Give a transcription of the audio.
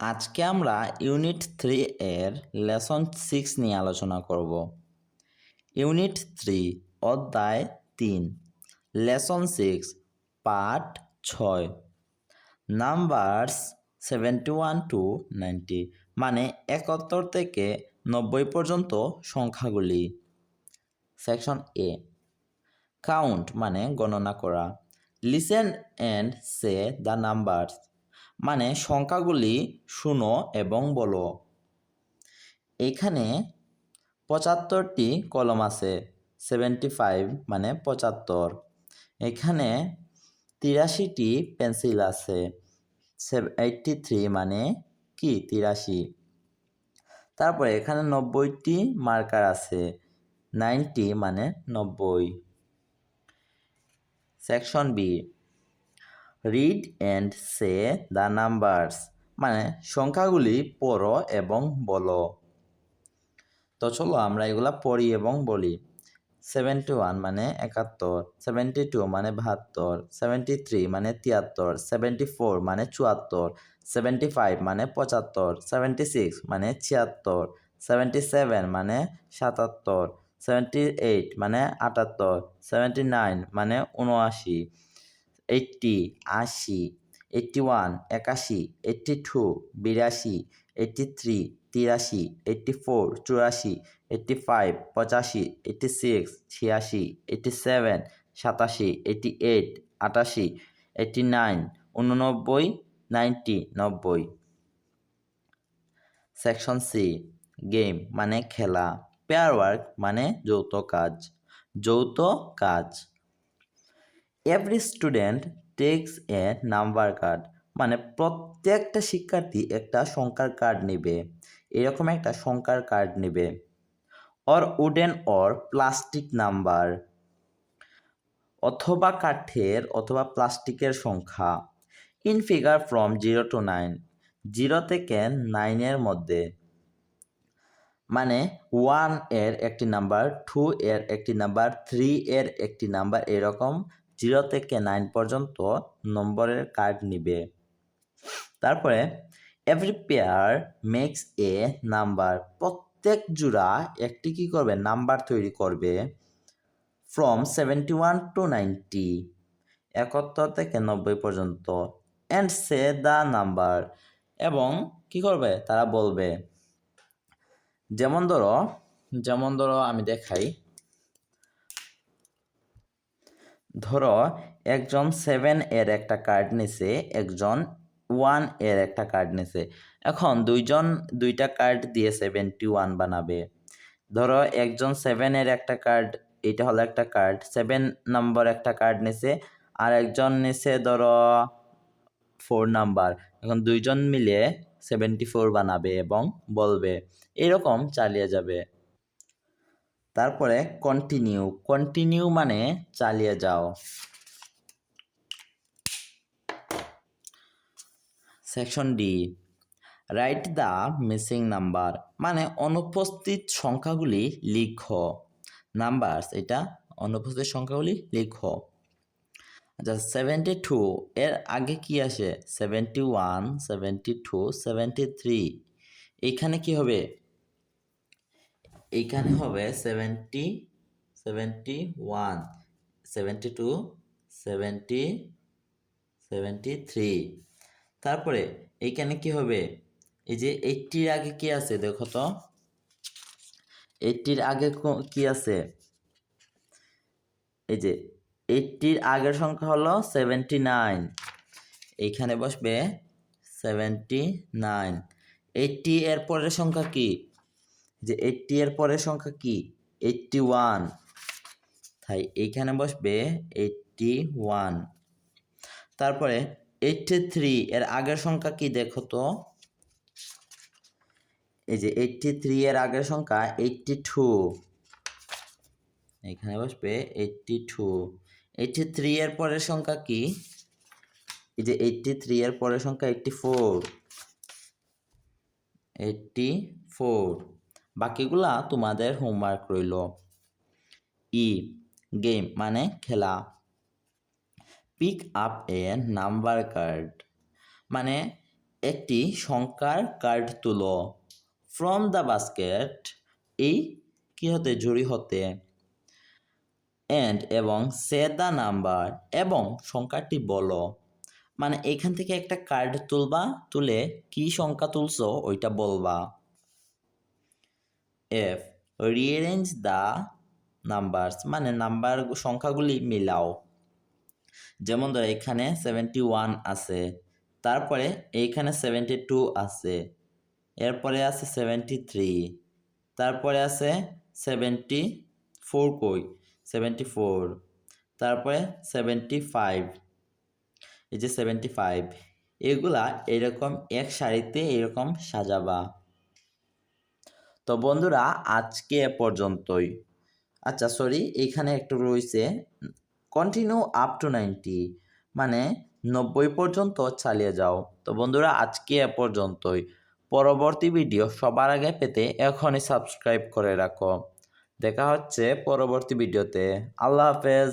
আজকে আমরা unit three এর লেসন সিক্স নিয়ে আলোচনা করব। ইউনিট থ্রি, অধ্যায় তিন, লেসন সিক্স, পার্ট ছয়, numbers seventy one to ninety মানে একাত্তর থেকে নব্বই পর্যন্ত সংখ্যাগুলি। সেকশন এ, কাউন্ট মানে গণনা করা। Listen and say the numbers. মানে সংখ্যাগুলি শুনো এবং বলো। এখানে পঁচাত্তরটি কলম আছে সেভেন্টি ফাইভ মানে পঁচাত্তর। এখানে তিরাশিটি পেন্সিল আছে এইটটি থ্রি মানে কি? তিরাশি। তারপরে এখানে নব্বইটি মার্কার আছে নাইনটি মানে নব্বই। Section B read and say the numbers মানে সংখ্যাগুলি পড়ো এবং বলো। তো চলো আমরা এগুলা পড়ি এবং বলি। সেভেন্টি ওয়ান মানে একাত্তর সেভেন্টি টু মানে বাহাত্তর সেভেন্টি থ্রি মানে তিয়াত্তর সেভেন্টি ফোর মানে চুয়াত্তর সেভেন্টি ফাইভ মানে পঁচাত্তর সেভেন্টি সিক্স মানে ছিয়াত্তর সেভেন্টি সেভেন মানে সাতাত্তর সেভেন্টি এইট মানে আটাত্তর সেভেন্টি নাইন মানে উনআশি এইট্টি আশি এইট্টি ওয়ান একাশি এইট্টি টু বিরাশি এইট্টি থ্রি তিরাশি এইট্টি ফোর চুরাশি এইট্টি ফাইভ পঁচাশি এইট্টি সিক্স ছিয়াশি এইট্টি সেভেন সাতাশি এইট্টি এইট আটাশি এইট্টি নাইন উননব্বই নাইনটি নব্বই। সেকশন সি গেম মানে খেলা পেয়ার ওয়ার্ক মানে যৌথ কাজ যৌথ কাজ। Every student takes a number card মানে প্রত্যেকটা শিক্ষার্থী একটা সংখ্যার কার্ড নেবে। এরকম একটা সংখ্যার কার্ড নেবে। Or wooden or plastic number অথবা কাঠের অথবা প্লাস্টিকের সংখ্যা। In figure from zero to nine zero থেকে নাইনের মধ্যে। মানে ওয়ানের একটি নাম্বার টু এর একটি নাম্বার থ্রি এর একটি নাম্বার এরকম জিরো থেকে নাইন পর্যন্ত নম্বরের কার্ড নিবে। তারপরে every pair makes a number প্রত্যেক জোড়া একটি কি করবে? নাম্বার তৈরি করবে। From seventy one to ninety একাত্তর থেকে নব্বই পর্যন্ত। অ্যান্ড সে দ্য নাম্বার এবং কি করবে? তারা বলবে। যেমন ধরো যেমন ধরো আমি দেখাই। ধরো, একজন সেভেন এর একটা কার্ড নিছে, একজন ওয়ানের একটা কার্ড নিছে। এখন দুইজন, দুইটা কার্ড দিয়ে সেভেন্টি ওয়ান বানাবে। ধরো, একজন সেভেন এর একটা কার্ড এটা হলো একটা কার্ড সেভেন নম্বর একটা কার্ড নিছে, আর একজন নিছে ধরো ফোর নাম্বার এখন দুইজন মিলে সেভেন্টি ফোর বানাবে এবং বলবে, এরকম চালিয়ে যাবে। তারপরে কন্টিনিউ কন্টিনিউ মানে চালিয়ে যাও। Section D write the missing number মানে অনুপস্থিত সংখ্যাগুলি লিখো। নাম্বারস এটা অনুপস্থিত সংখ্যাগুলি লিখো। আচ্ছা সেভেন্টি টু এর আগে কি আসে? Seventy one seventy two seventy three এইখানে কি হবে? এইখানে হবে seventy seventy one seventy two seventy seventy three তারপরে এইখানে কি হবে? এই যে এইটটির আগে কি আছে দেখো তো? এইটটির আগে কি আছে? এই যে এইটটির আগের সংখ্যা হলো সেভেন্টি নাইন এইখানে বসবে সেভেন্টি নাইন এইটটি এর পরের সংখ্যা কি? যে এইটটি এর পরের সংখ্যা কি? এইটটি ওয়ান তাই এইখানে বসবে এইটটি ওয়ান তারপরে এইটটি থ্রি এর আগের সংখ্যা কি দেখো তো? এই যে এইটটি থ্রি এর আগের সংখ্যা এইটটি টু এখানে বসবে এইটটি টু এইটটি থ্রি এর পরের সংখ্যা কি? এই যে এইটটি থ্রি এর পরের সংখ্যা এইটটি ফোর এইটটি ফোর বাকিগুলা তোমাদের হোমওয়ার্ক রইল। ই গেম মানে খেলা। Pick up a number card মানে একটি সংখ্যার কার্ড তুলো। ফ্রম দ্য বাস্কেট এই কি হতে জুড়ি হতে। অ্যান্ড এবং সে দ্য নাম্বার এবং সংখ্যাটি বলো। মানে এখান থেকে একটা কার্ড তুলবা, তুলে কি সংখ্যা তুলছো, ওইটা বলবা। এফ রিঅ্যারেঞ্জ দ্য নাম্বারস মানে নাম্বার সংখ্যাগুলি মিলাও। যেমন ধরো, এখানে সেভেন্টি ওয়ান আছে, তারপরে এইখানে সেভেন্টি টু আছে, এরপরে আছে সেভেন্টি থ্রি তারপরে আছে সেভেন্টি ফোর কই? সেভেন্টি ফোর তারপরে সেভেন্টি ফাইভ এই যে সেভেন্টি ফাইভ এগুলা এরকম এক সারিতে এরকম সাজাবা। তো বন্ধুরা, আজকে এ পর্যন্তই। আচ্ছা সরি এইখানে একটু রয়েছে কন্টিনিউ আপ টু নাইনটি মানে নব্বই পর্যন্ত চালিয়ে যাও। তো বন্ধুরা, আজকে এ পর্যন্তই। পরবর্তী ভিডিও সবার আগে পেতে এখনই সাবস্ক্রাইব করে রাখো। দেখা হচ্ছে পরবর্তী ভিডিওতে আল্লাহ হাফেজ।